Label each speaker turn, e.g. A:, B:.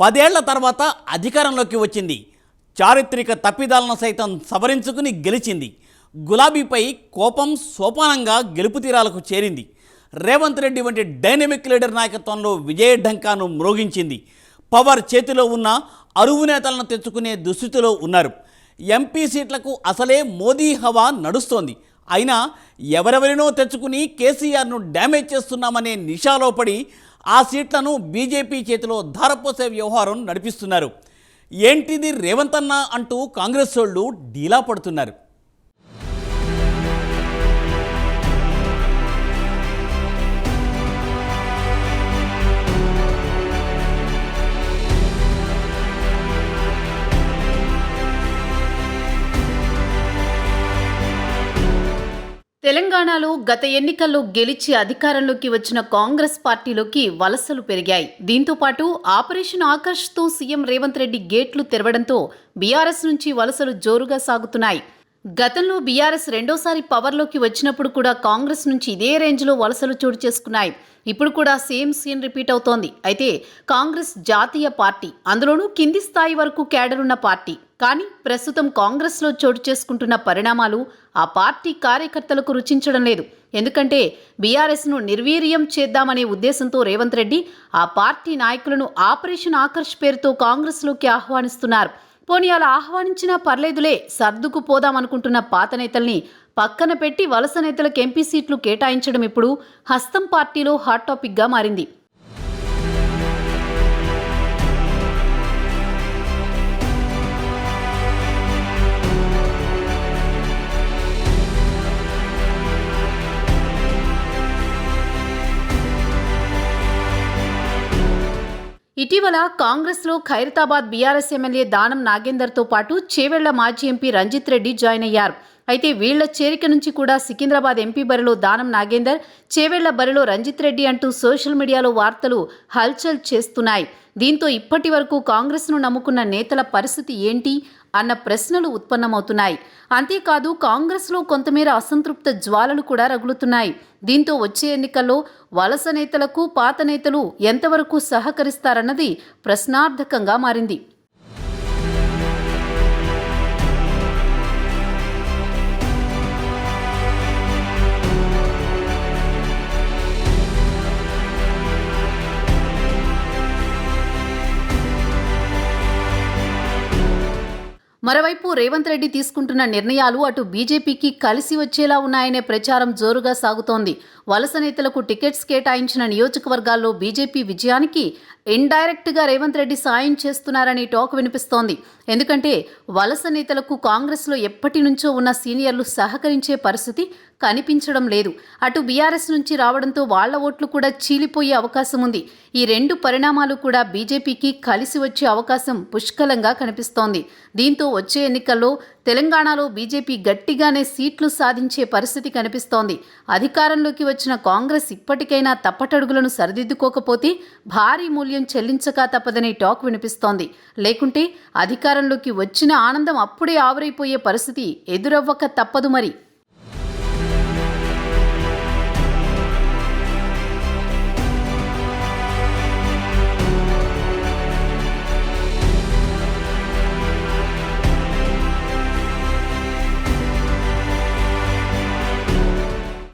A: పదేళ్ళ తర్వాత అధికారంలోకి వచ్చింది. చారిత్రక తప్పిదాలను సైతం సవరించుకుని గెలిచింది. గులాబీపై కోపం సోపానంగా గెలుపు తీరాలకు చేరింది. రేవంత్ రెడ్డి వంటి డైనమిక్ లీడర్ నాయకత్వంలో విజయ ఢంకాను మ్రోగించింది. పవర్ చేతిలో ఉన్న అరువు నేతలను తెచ్చుకునే దుస్థితిలో ఉన్నారు. ఎంపీ సీట్లకు అసలే మోదీ హవా నడుస్తోంది. అయినా ఎవరెవరినో తెచ్చుకుని కేసీఆర్ను డ్యామేజ్ చేస్తున్నామనే నిషాలో పడి ఆ సీట్లను బీజేపీ చేతిలో ధారపోసే వ్యవహారం నడిపిస్తున్నారు. ఏంటిది రేవంత్ అన్న అంటూ కాంగ్రెస్ వాళ్ళు డీలా పడుతున్నారు.
B: తెలంగాణలో గత ఎన్నికల్లో గెలిచి అధికారంలోకి వచ్చిన కాంగ్రెస్ పార్టీలోకి వలసలు పెరిగాయి. దీంతో పాటు ఆపరేషన్ ఆకర్ష్తో సీఎం రేవంత్ రెడ్డి గేట్లు తెరవడంతో బీఆర్ఎస్ నుంచి వలసలు జోరుగా సాగుతున్నాయి. గతంలో బీఆర్ఎస్ రెండోసారి పవర్లోకి వచ్చినప్పుడు కూడా కాంగ్రెస్ నుంచి ఇదే రేంజ్లో వలసలు చోటు చేసుకున్నాయి. ఇప్పుడు కూడా సేమ్ సీన్ రిపీట్ అవుతోంది. అయితే కాంగ్రెస్ జాతీయ పార్టీ అందులోనూ కింది స్థాయి వరకు కేడరున్న పార్టీ. కానీ ప్రస్తుతం కాంగ్రెస్లో చోటు చేసుకుంటున్న పరిణామాలు ఆ పార్టీ కార్యకర్తలకు రుచించడం లేదు. ఎందుకంటే బీఆర్ఎస్ను నిర్వీర్యం చేద్దామనే ఉద్దేశంతో రేవంత్ రెడ్డి ఆ పార్టీ నాయకులను ఆపరేషన్ ఆకర్ష్ పేరుతో కాంగ్రెస్లోకి ఆహ్వానిస్తున్నారు. పోనీ అలా ఆహ్వానించినా పర్లేదులే సర్దుకు పోదామనుకుంటున్న పాత నేతల్ని పక్కన పెట్టి వలస నేతలకు ఎంపీ సీట్లు కేటాయించడం ఇప్పుడు హస్తం పార్టీలో హాట్ టాపిక్గా మారింది. ఇటీవల కాంగ్రెస్లో ఖైరతాబాద్ బీఆర్ఎస్ ఎమ్మెల్యే దానం నాగేందర్తో పాటు చేవెళ్ళ మాజీ ఎంపీ రంజిత్ రెడ్డి జాయిన్ అయ్యారు. అయితే వీళ్ళ చేరిక నుంచి కూడా సికింద్రాబాద్ ఎంపీ బరిలో దానం నాగేందర్ చేవెళ్ళ బరిలో రంజిత్ రెడ్డి అంటూ సోషల్ మీడియాలో వార్తలు హల్చల్ చేస్తున్నాయి. దీంతో ఇప్పటి వరకు కాంగ్రెస్ను నమ్ముకున్న నేతల పరిస్థితి ఏంటి? అన్న ప్రశ్నలు ఉత్పన్నమవుతున్నాయి. అంతేకాదు కాంగ్రెస్లో కొంతమేర అసంతృప్త జ్వాలలు కూడా రగులుతున్నాయి. దీంతో వచ్చే ఎన్నికల్లో వలస నేతలకు పాత నేతలు ఎంతవరకు సహకరిస్తారన్నది ప్రశ్నార్థకంగా మారింది. మరోవైపు రేవంత్ రెడ్డి తీసుకుంటున్న నిర్ణయాలు అటు బీజేపీకి కలిసి వచ్చేలా ఉన్నాయనే ప్రచారం జోరుగా సాగుతోంది. వలస నేతలకు టికెట్స్ కేటాయించిన నియోజకవర్గాల్లో బీజేపీ విజయానికి ఇండైరెక్ట్గా రేవంత్ రెడ్డి సాయం చేస్తున్నారని టాక్ వినిపిస్తోంది. ఎందుకంటే వలస నేతలకు కాంగ్రెస్లో ఎప్పటి నుంచో ఉన్న సీనియర్లు సహకరించే పరిస్థితి కనిపించడం లేదు. అటు బీఆర్ఎస్ నుంచి రావడంతో వాళ్ళ ఓట్లు కూడా చీలిపోయే అవకాశం ఉంది. ఈ రెండు పరిణామాలు కూడా బీజేపీకి కలిసి వచ్చే అవకాశం పుష్కలంగా కనిపిస్తోంది. దీంతో వచ్చే ఎన్నికల్లో తెలంగాణలో బీజేపీ గట్టిగానే సీట్లు సాధించే పరిస్థితి కనిపిస్తోంది. అధికారంలోకి వచ్చిన కాంగ్రెస్ ఇప్పటికైనా తప్పటడుగులను సరిదిద్దుకోకపోతే భారీ మూల్యం చెల్లించక తప్పదనే టాక్ వినిపిస్తోంది. లేకుంటే అధికారంలోకి వచ్చిన ఆనందం అప్పుడే ఆవిరైపోయే పరిస్థితి ఎదురవ్వక తప్పదు మరి.